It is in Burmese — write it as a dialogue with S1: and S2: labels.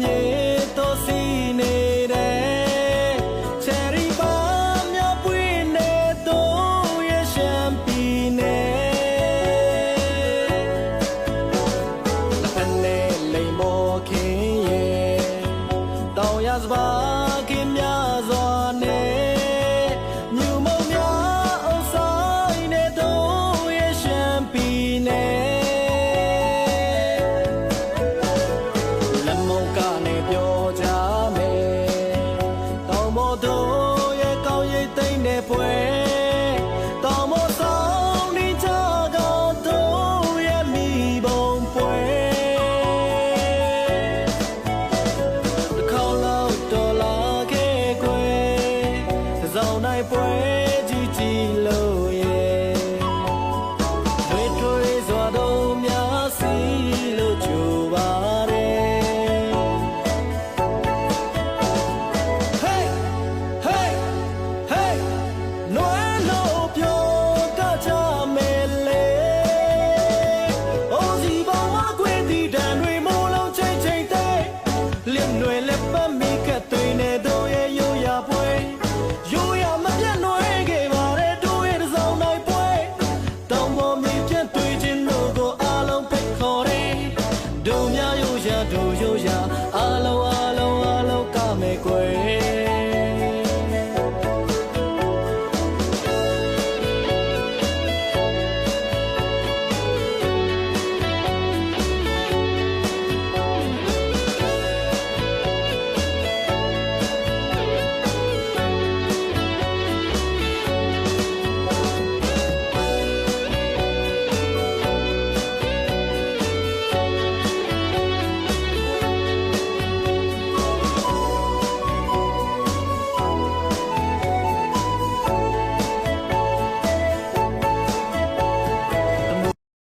S1: မြေတော်စီနေတဲ့ချယ်ရီပါမြောက်ပွေနေတော့ရရှမ်ပီနေလက်နဲ့လိမ်မောခင်ရဲ့တောင်ရစပါ င်မောတို့ရဲ့ကောင်းရိပ်သိမ့်နေပွဲတောင်မောဆောင်နေကြတော့တို့ရဲ့မိဘုံပွဲတစ်ခေါက်လောက်တော်လာခဲ့ကွယ်စောင်းနိုင်ပွဲ မိကသွေးနဲ့တို့ရဲ့ရိုးရာပွား